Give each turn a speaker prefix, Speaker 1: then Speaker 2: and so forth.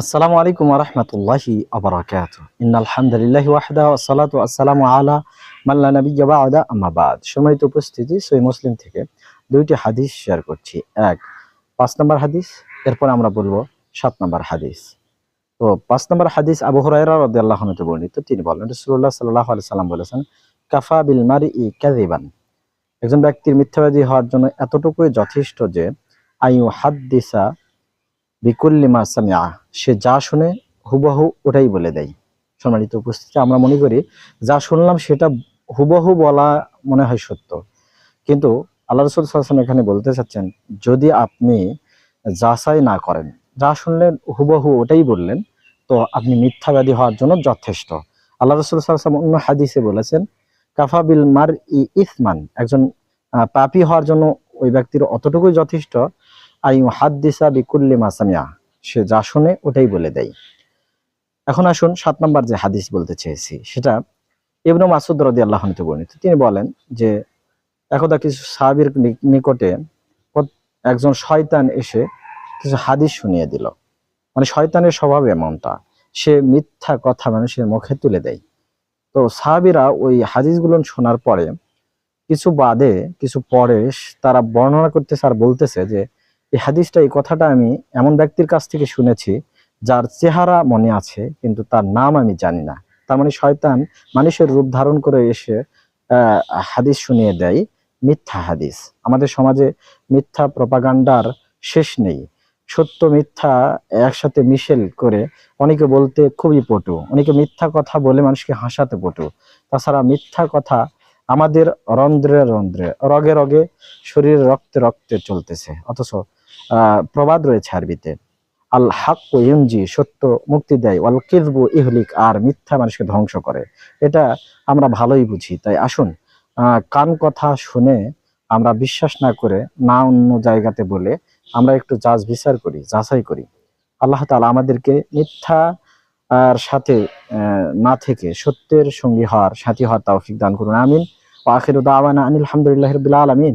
Speaker 1: আসসালামু আলাইকুম রহমতুল্লাহি আবরাকাত ইনালহামদুলিল্লাহ ওয়াহদা আসসালাতু আসসালামু আলা মাল্লা নবিয়্যা বা'দা, আম্মা বাদ। সম্মানিত উপস্থিতি সই মুসলিম থেকে দুইটি হাদিস শেয়ার করছি। এক, পাঁচ নম্বর হাদিস, এরপর আমরা বলব সাত নম্বর হাদিস। তো পাঁচ নম্বর হাদিস আবু হুরায়রা রাদিয়াল্লাহু থেকে বর্ণিত। তিনি বলেন, রাসূলুল্লাহ সাল্লাল্লাহু আলাইহি সাল্লাম বলেছেন, কাফা বিল মারই কাযিবান। একজন ব্যক্তির মিথ্যাবাদী হওয়ার জন্য এতটুকুই যথেষ্ট যে আইউ হাদ্দিসা বিকুল্লি সামিয়া, সে যা শুনে হুবহু ওটাই বলে দেয়। সম্মানিত উপস্থিতি আমরা মনে করি, যা শুনলাম সেটা হুবহু বলা মনে হয় সত্য। কিন্তু আল্লাহ রসুল সাল্লাম এখানে বলতে চাচ্ছেন, যদি আপনি যাচাই না করেন, যা শুনলেন হুবহু ওটাই বললেন, তো আপনি মিথ্যাবাদী হওয়ার জন্য যথেষ্ট। আল্লাহ রসুল সাল্লাম অন্য হাদিসে বলেছেন, কাফা বিল মার ই ইসমান একজন পাপী হওয়ার জন্য ওই ব্যক্তির অতটুকুই যথেষ্ট আই হাদ্দিসা বিকুল্লি মাসামিয়া সে যা শুনে ওটাই বলে দেয়। এখন আসুন সাত নম্বর যে হাদিস বলতে চেয়েছি, সেটা ইবনু মাসুদ রদি আল্লাহ বর্ণিত। তিনি বলেন যে, একদা কিছু সাহাবির নিকটে একজন শয়তান এসে কিছু হাদিস শুনিয়ে দিল। মানে শয়তানের স্বভাব এমনটা। সে মিথ্যা কথা মানুষের মুখে তুলে দেয়। তো সাহাবিরা ওই হাদিসগুলো শোনার পরে কিছু বাদে, কিছু পরে তারা বর্ণনা করতেছে আর বলতেছে যে এই হাদিসটা, এই কথাটা আমি এমন ব্যক্তির কাছ থেকে শুনেছি, যার চেহারা মনে আছে, কিন্তু তার নাম আমি জানি না। তার মানে শয়তান মানুষের রূপ ধারণ করে এসে হাদিস শুনিয়ে দেয়, মিথ্যা হাদিস। আমাদের সমাজে মিথ্যা প্রপাগান্ডার শেষ নেই। সত্য, মিথ্যা একসাথে মিশেল করে অনেকে বলতে খুবই পটু, অনেকে মিথ্যা কথা বলে মানুষকে হাসাতে পটু। তাছাড়া মিথ্যা কথা আমাদের রন্ধ্রে রন্ধ্রে, রগে রগে শরীরে রক্তে রক্তে চলতেছে। অথচ প্রবাদ রয়েছে আরবিতে। আল হাক ইউনজি, সত্য মুক্তি দেয়। ওয়াল কিজবু ইহলিক, আর মিথ্যা মানুষকে ধ্বংস করে। এটা আমরা ভালোই বুঝি। তাই আসুন কান কথা শুনে আমরা বিশ্বাস না করে না অন্য জায়গাতে বলে আমরা একটু যাচ বিচার করি, যাচাই করি। আল্লাহ তালা আমাদেরকে মিথ্যা আর সাথে না থেকে সত্যের সঙ্গী হওয়ার সাথী হওয়ার তৌফিক দান করুন। আমিন। ওয়া আখিরু দাওয়ানা আনিল হামদুলিল্লাহি রাব্বিল আলামিন।